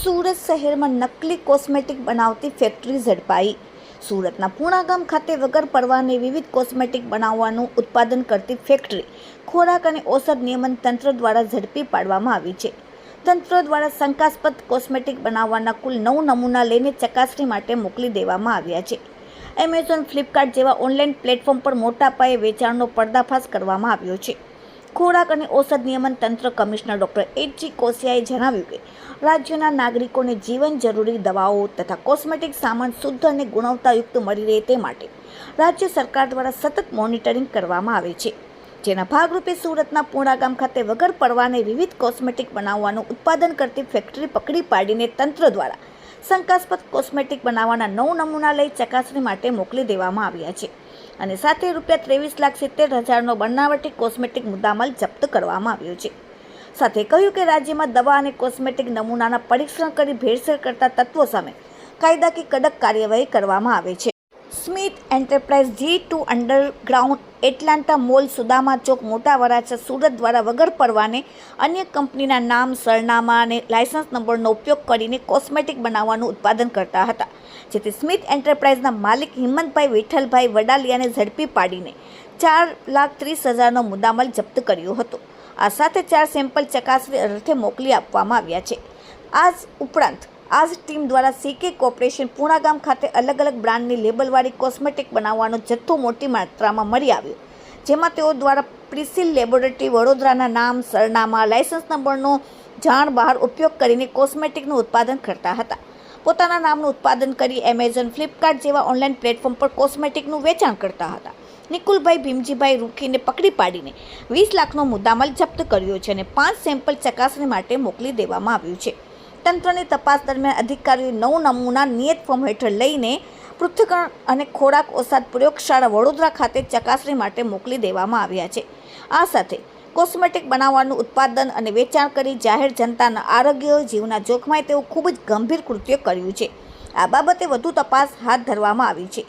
સુરત શહેરમાં નકલી કોસ્મેટિક બનાવતી ફેક્ટરી ઝડપાઈ. સુરતના પૂણા ગામ ખાતે વગર પરવાને વિવિધ કોસ્મેટિક બનાવવાનું ઉત્પાદન કરતી ફેક્ટરી ખોરાક અને ઔષધ નિયમન તંત્ર દ્વારા ઝડપી પાડવામાં આવી છે. તંત્ર દ્વારા શંકાસ્પદ કોસ્મેટિક બનાવવાના કુલ નવ નમૂના લઈને ચકાસણી માટે મોકલી દેવામાં આવ્યા છે. એમેઝોન, ફ્લિપકાર્ટ જેવા ઓનલાઈન પ્લેટફોર્મ પર મોટા પાયે વેચાણનો પર્દાફાશ કરવામાં આવ્યો છે. ખોરાક અને ઔષધ નિયમન તંત્ર કમિશનર ડૉક્ટર એચજી કોસિયાએ જણાવ્યું કે રાજ્યના નાગરિકોને જીવન જરૂરી દવાઓ તથા કોસ્મેટિક સામાન શુદ્ધ અને ગુણવત્તાયુક્ત મળી રહે તે માટે રાજ્ય સરકાર દ્વારા સતત મોનિટરિંગ કરવામાં આવે છે. જેના ભાગરૂપે સુરતના પૂણા ગામ ખાતે વગર પડવાને વિવિધ કોસ્મેટિક બનાવવાનું ઉત્પાદન કરતી ફેક્ટરી પકડી પાડીને તંત્ર દ્વારા શંકાસ્પદ કોસ્મેટિક બનાવવાના નવ નમૂના લઈ ચકાસણી માટે મોકલી દેવામાં આવ્યા છે. અને સાથે રૂપિયા ત્રેવીસ લાખ સિત્તેર હજારનો બનાવટી કોસ્મેટિક મુદ્દામાલ જપ્ત કરવામાં આવ્યો છે. સાથે કહ્યું કે રાજ્યમાં દવા અને કોસ્મેટિક નમૂનાના પરીક્ષણ કરી ભેળસેળ કરતા તત્વો સામે કાયદાકીય કડક કાર્યવાહી કરવામાં આવે છે. Smith enterprise G two underground Atlanta mall Sudama ચોક મોટા વરાછા સુરત દ્વારા વગર પરવાને અન્ય કંપનીના નામ, સરનામા અને લાયસન્સ નંબરનો ઉપયોગ કરીને કોસ્મેટિક બનાવવાનું ઉત્પાદન કરતા હતા. જેથી સ્મિથ એન્ટરપ્રાઇઝના માલિક હિંમતભાઈ વિઠ્ઠલભાઈ વડાલિયાને ઝડપી પાડીને ચાર લાખ ત્રીસ હજારનો મુદ્દામાલ જપ્ત કર્યો હતો. આ સાથે ચાર સેમ્પલ ચકાસણી અર્થે મોકલી આપવામાં આવ્યા છે. આ ઉપરાંત આજ ટીમ દ્વારા સીકે કોર્પોરેશન પૂણા ગામ ખાતે અલગ અલગ બ્રાન્ડની લેબલવાળી કોસ્મેટિક બનાવવાનો જથ્થો મોટી માત્રામાં મળી આવ્યો, જેમાં તેઓ દ્વારા પ્રિસિલ લેબોરેટરી વડોદરાના નામ, સરનામા, લાયસન્સ નંબરનો જાણ બહાર ઉપયોગ કરીને કોસ્મેટિકનું ઉત્પાદન કરતા હતા. પોતાના નામનું ઉત્પાદન કરી એમેઝોન, ફ્લિપકાર્ટ જેવા ઓનલાઈન પ્લેટફોર્મ પર કોસ્મેટિકનું વેચાણ કરતા હતા. નિકુલભાઈ ભીમજીભાઈ રૂખીને પકડી પાડીને વીસ લાખનો મુદ્દામાલ જપ્ત કર્યો છે અને પાંચ સેમ્પલ ચકાસણી માટે મોકલી દેવામાં આવ્યું છે. તંત્રની તપાસ દરમિયાન અધિકારીઓએ નવ નમૂના નિયત ફોર્મ હેઠળ લઈને પૃથ્થકરણ અને ખોરાક ઓસાદ પ્રયોગશાળા વડોદરા ખાતે ચકાસણી માટે મોકલી દેવામાં આવ્યા છે. આ સાથે કોસ્મેટિક બનાવવાનું ઉત્પાદન અને વેચાણ કરી જાહેર જનતાના આરોગ્ય જીવના જોખમાય તેવું ખૂબ જ ગંભીર કૃત્ય કર્યું છે. આ બાબતે વધુ તપાસ હાથ ધરવામાં આવી છે.